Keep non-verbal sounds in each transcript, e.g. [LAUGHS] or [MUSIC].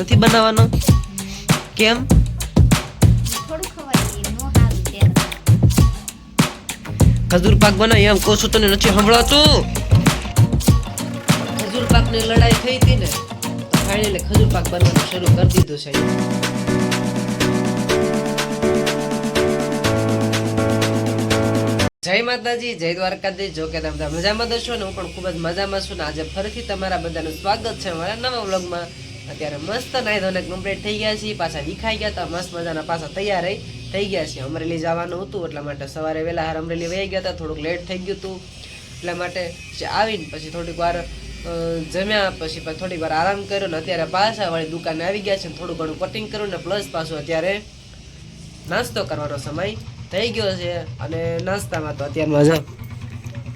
નથી બનાવવાનો? કેમ? ખજૂર પાક બનાવી એમ કહું છું તને નથી સંભળાતું? ખજૂર પાકની લડાઈ થઈ હતી ને ફાઇનલી ખજૂર પાક બનવાનું શરૂ કરી દીધું છે. જય માતાજી જય દ્વારકાધીશ. જો કે તમે મજામાં છો ને હું પણ ખૂબ જ મજામાં છું ને. આજે ફરીથી તમારા બધાનું સ્વાગત છે મારા નવા વ્લોગમાં. અત્યારે મસ્ત નાઈ ધોને કમ્પ્લીટ થઈ ગયા છીએ. પાછા વિખાઈ ગયા હતા મસ્ત મજાના પાછા તૈયાર થઈ ગયા છીએ. અમરેલી જવાનું હતું, એટલા માટે સવારે વહેલા હાર અમરેલી વહી ગયા હતા થોડુંક લેટ થઈ ગયું હતું એટલા માટે આવીને પછી થોડીક વાર જમ્યા. પાછું થોડીક વાર આરામ કર્યો ને અત્યારે પાછા વાળી દુકાને આવી ગયા છે ને થોડું ઘણું કટિંગ કર્યું ને પ્લસ પાછું અત્યારે નાસ્તો કરવાનો સમય થઈ ગયો છે અને નાસ્તામાં તો અત્યારમાં જો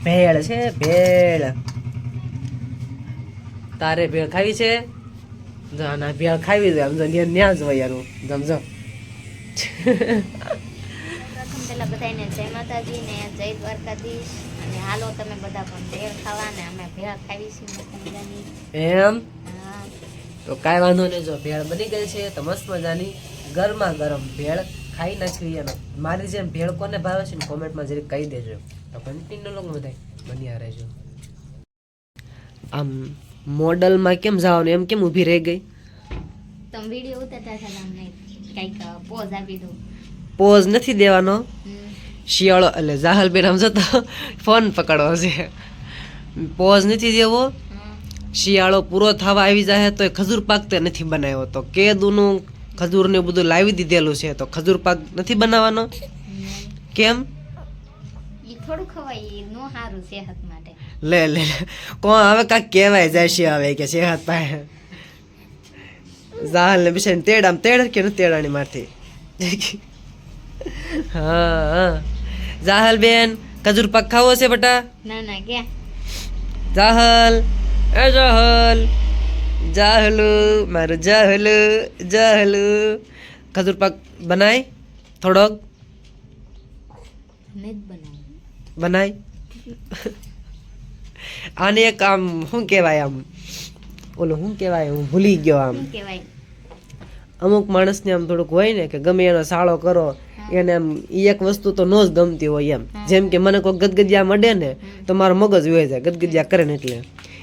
ભેળ છે, ભેળ. તારે ભેળ ખાવી છે? જો ના ભેળ ખાવી દે સમજો જો ન્યા જ હોય યારું. સમજો પ્રથમ પેલા બધાને જય માતાજી ને જય દ્વારકાધીશ. અને હાલો તમે બધા પણ ભેળ ખાવા ને અમે ભેળ ખાવી છે મસ્ત મજાની એમ તો કાંઈ વાંધો નહીં જો ભેળ બની ગઈ છે તો મસ્ત મજાની ગરમા ગરમ ભેળ ખાઈ નાખવી એનો મારી જેમ ભેળ કોને ભાવે છે ને કોમેન્ટમાં જરીક કહી દેજો. તો કન્ટિન્યુ લોકો બધા બન્યા રહેજો. આમ મોડલમાં કેમ જવાનું? એમ કેમ ઊભી રહી ગઈ? તમે વીડિયો ઉતારતા હતા તમને કંઈક પોઝ આપી દો. પોઝ નથી દેવાનો? શિયાળો એટલે જાહલબેન સમજો તો ફોન પકડવો છે. પોઝ નથી દેવો? શિયાળો પૂરો થવા આવી જાય તો એ ખજૂર પાક તે નથી બનાવ્યો. તો કેદુનું ખજૂરને બધું લાવી દીધેલું છે તો ખજૂર પાક નથી બનાવવાનો? કેમ? થોડું ખવાય નો સારું છે માટે લે લે. કોણ હવે કાંક કહેવાય જશે હવે કે છે પાસે જાહલ ને બિચારી તેડ આમ તેડ કે તેડાની મારથી હા હા. જાહલ બેન ખજૂર પાક ખાવો છે બટા? ના ના ક્યાં જાહલ એ જાહલ. જાહલુ મારું જાહલુ જાહલુ. ખજૂર પાક બનાય? થોડોક? બનાય? આને એક આમ શું કહેવાય આમ? ઓલું શું કહેવાય? હું ભૂલી ગયો આમ. અમુક માણસને આમ થોડુંક હોય ને કે ગમે એનો સાળો કરો એને આમ એક વસ્તુ તો નો જ ગમતી હોય એમ. જેમ કે મને કોઈ ગદગદિયા મળે ને તો મારો મગજ હોય જાય ગદગદિયા કરે ને એટલે.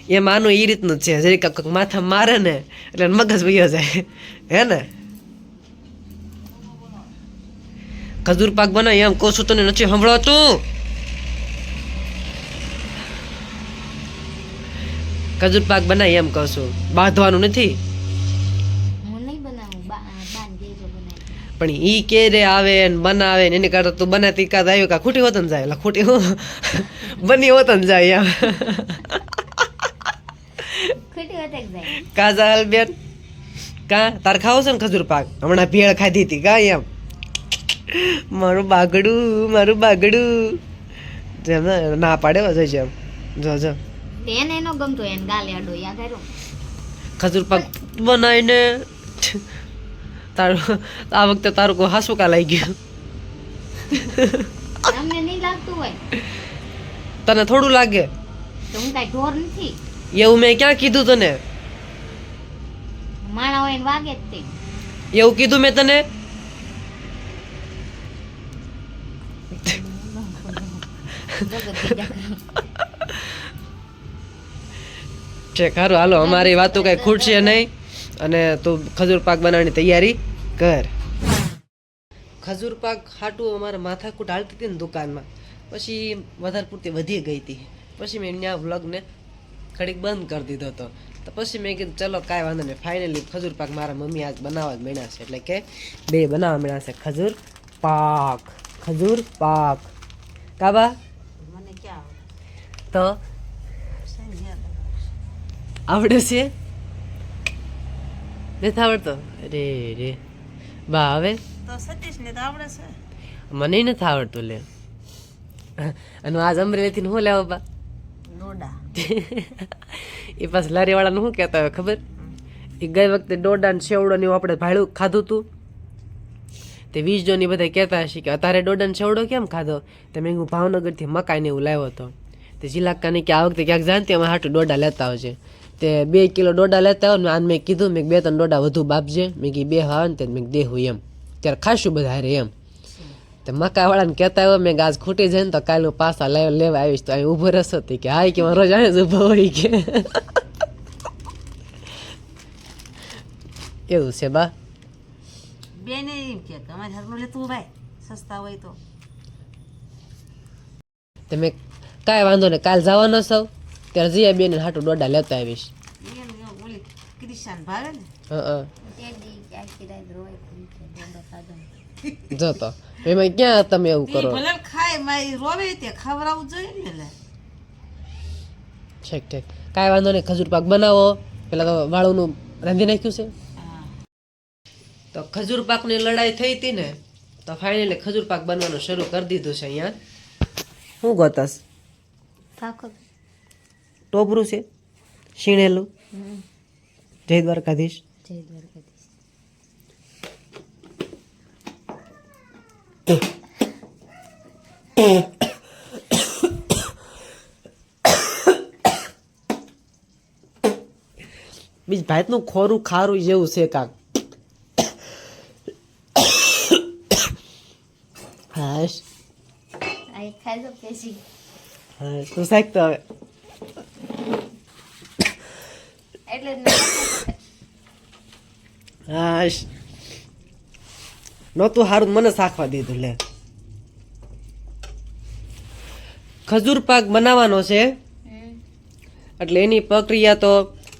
એમ આનું એ રીતનું છે. જરી કાંક માથા મારે ને એટલે મગજ વયો જાય. હે ને? ખજૂર પાક બનાવી એમ કહું છું તને નથી સંભળાતું? ખજૂર પાક બનાવી એમ કહું છું. બાંધવાનું નથી. પણ ઈ કે રે આવે ને બનાવે ને એને કરતા તું બનાતી કાદ આવ્યું કા ખોટી હોતન જાય એટલે ખોટી હું બની હોતન જાય એમ. કાજા વાત જ જાય. કાજલ બેન કા? તાર ખાવ છે ને ખજૂર પાક? હમણાં ભેળ ખાધી હતી કા એમ? મારું બાગડું મારું બાગડું. જેમ ને પાડે હો જેમ જો જો. એને એનો ગમતો એને ગાલે અડો યાદ આવ્યો? ખજૂર પાક બનાવીને તારું આ વખતે તારું કોઈ હાસુ કા લાગી ગયું. તમને નહીં લાગતું હોય? તને થોડું લાગે? તો હું કાંઈ ઢોર નથી. એવું મેં ક્યાં કીધું તને? માણા હોય ને વાગે જ તે. એવું કીધું મેં તને. છે. ખરું હાલો અમારી વાતો કઈ ખૂટશે નહીં. અને તું ખજૂર પાક બનાવવાની તૈયારી કર. ખજૂર પાક હાટું અમારે માથાકૂટ હાલતી હતી ને દુકાનમાં. પછી વધારે પૂરતી વધી ગઈ હતી. પછી મેં ત્યાં વ્લોગને ઘડીક બંધ કરી દીધો હતો. તો પછી મેં કીધું ચલો કાંઈ વાંધો નહીં. ફાઇનલી ખજૂર પાક મારા મમ્મી આજ બનાવવા જ મળ્યા છે. એટલે કે બે બનાવવા મળ્યા છે. ખજૂર પાક. ખજૂર પાક. કાબા મને ક્યાં તો આવડે છે? નથી આવડતો? રે રે બા હવે? મને નથી આવડતું લે. અને આજ અમરેલીથી શું લેવો બા? [LAUGHS] એ પાછ લારીવાળાનું શું કહેતા હોય ખબર? એ ગઈ વખતે ડોડા ને સેવડો ને આપણે ભાડું ખાધું હતું તે વીસ જોની બધા કહેતા હશે કે અત્યારે ડોડા ને સેવડો કેમ ખાધો? તે મેં હું ભાવનગરથી મકાઈને એવું લાવ્યો હતો. તે જિલ્લાકાને કે આ વખતે ક્યાંક જાણતી અમે હાટું ડોડા લેતા આવજે. તે બે કિલો ડોડા લેતા આવો ને આને મેં કીધું મેં બે ત્રણ ડોડા વધુ બાપજે. મેં કીધું બે હા ને મેં દેહું એમ. ત્યારે ખાશું બધા રે એમ. તો મકાવાળાને કહેતા હોય મેં ગાજ ખૂટી જાય ને તો કાલે હું પાછા લેવા લેવા આવીશ. તો અહીં ઊભો રહેશો હતી કે હા કે મારો અહીં જ ઊભો હોય કે. એવું છે બા. બેને એમ કે તમારે ઘરનું લેતું ભાઈ સસ્તા હોય તો. તમે કાંઈ વાંધો નહીં કાલ જવાનો સૌ ત્યારે જીયા બેન હાટું દોડા લેતા આવીશ. એને ઓલી ક્રિશાન ભાવે ને? હા તે દી કે આખી રાત રોય પણ કે ડોડો ખાધો જો તો. એમાં ક્યાં તમે એવું કરો? ભલે ખાય મારી રોવે તે ખવડાવવું જોઈએ ને ઠીક ઠીક. કાંઈ વાંધો નહીં ખજૂર પાક બનાવો. પેલા તો વાળુનું રાંધી નાખ્યું છે. હા. તો ખજૂર પાકની લડાઈ થઈ હતી ને તો ફાઇનલી ખજૂર પાક બનવાનું શરૂ કરી દીધું છે અહીંયા. શું ગોતસ ટોપરું છે. શીણેલું. જય દ્વારકાધીશ. જય દ્વારકાધીશ. બીજ ભાતનું ખોરું ખારું જેવું છે કાક. હાશ. હા તું સાહેબ તો હવે. એટલે જ હાશ નહોતું [COUGHS] સારું મને શાખવા દીધું લે. ખજૂર પાક બનાવવાનો છે. એટલે એની પ્રક્રિયા તો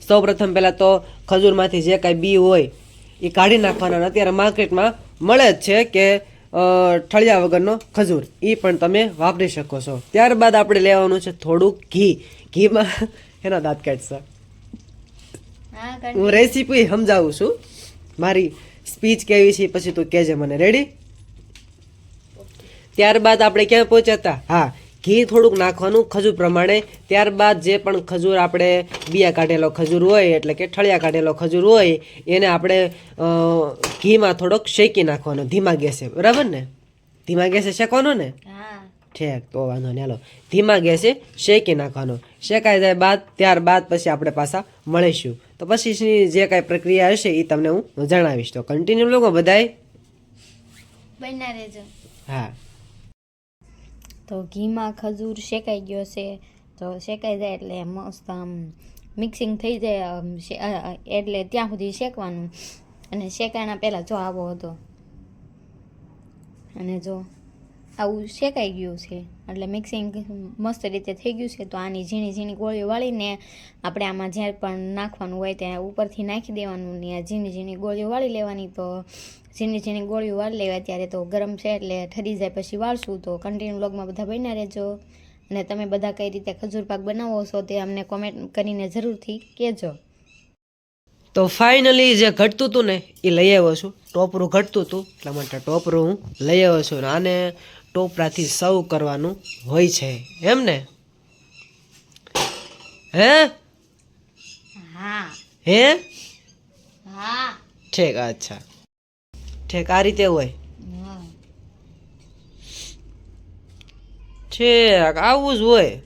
સૌ પ્રથમ પહેલાં તો ખજૂરમાંથી જે કાંઈ બી હોય એ કાઢી નાખવાના. અત્યારે માર્કેટમાં મળે જ છે કે ઠળિયા વગરનો ખજૂર. એ પણ તમે વાપરી શકો છો. ત્યારબાદ આપણે લેવાનું છે થોડુંક ઘી. ઘીમાં [LAUGHS] એના દાંત કાઢશે. હા રેસીપી સમજાવું છું. મારી સ્પીચ કેવી છે પછી તું કહેજે મને. રેડી ત્યારબાદ આપણે ક્યાં પહોંચ્યા હતા? હા ઘી થોડુંક નાખવાનું ખજૂર પ્રમાણે. ત્યારબાદ જે પણ ખજૂર આપણે બિયા કાઢેલો ખજૂર હોય એટલે કે ઠળિયા કાઢેલો ખજૂર હોય એને આપણે ઘીમાં થોડોક શેકી નાખવાનો. ધીમા ગેસે. બરાબર ને? ધીમા ગેસે શેકવાનો ને? ઠેક તો વાંધો નહીં. હાલો. ધીમા ગેસે શેકી નાખવાનો. શેકાઈ જાય બાદ ત્યારબાદ પછી આપણે પાછા મળીશું. તો પછી જે કાંઈ પ્રક્રિયા હશે એ તમને હું જણાવીશ. તો કન્ટિન્યુ લોકો બધાય. બન્યા રહેજો. હા. તો ઘીમાં ખજૂર શેકાઈ ગયો છે. તો શેકાઈ જાય એટલે મસ્ત આમ મિક્સિંગ થઈ જાય એટલે ત્યાં સુધી શેકવાનું. અને શેકાણા પહેલાં જો આવો હતો. અને જો આવું શેકાઈ ગયું છે. એટલે મિક્સિંગ મસ્ત રીતે થઈ ગયું છે. તો આની ઝીણી ઝીણી ગોળીઓ વાળીને આપણે આમાં જ્યારે પણ નાખવાનું હોય ત્યાં ઉપરથી નાખી દેવાનું ને ઝીણી ઝીણી ગોળીઓ વાળી લેવાની. તો ઝીણી ઝીણી ગોળીઓ વાળી લેવા ત્યારે તો ગરમ છે એટલે ઠરી જાય પછી વાળશું. તો કન્ટિન્યુ લોગમાં બધા બન્યા રહેજો. અને તમે બધા કઈ રીતે ખજૂર પાક બનાવો છો તે અમને કોમેન્ટ કરીને જરૂરથી કહેજો. તો ફાઇનલી જે ઘટતું હતું ને એ લઈ આવ્યો છું. ટોપરું ઘટતું હતું એટલા માટે ટોપરું હું લઈ આવ્યો છું. અને ટોપરાથી સર્વ કરવાનું હોય છે. એમ ને? હે? હા? ઠીક અચ્છા. ઠીક આ રીતે હોય. ઠીક આવું જ હોય.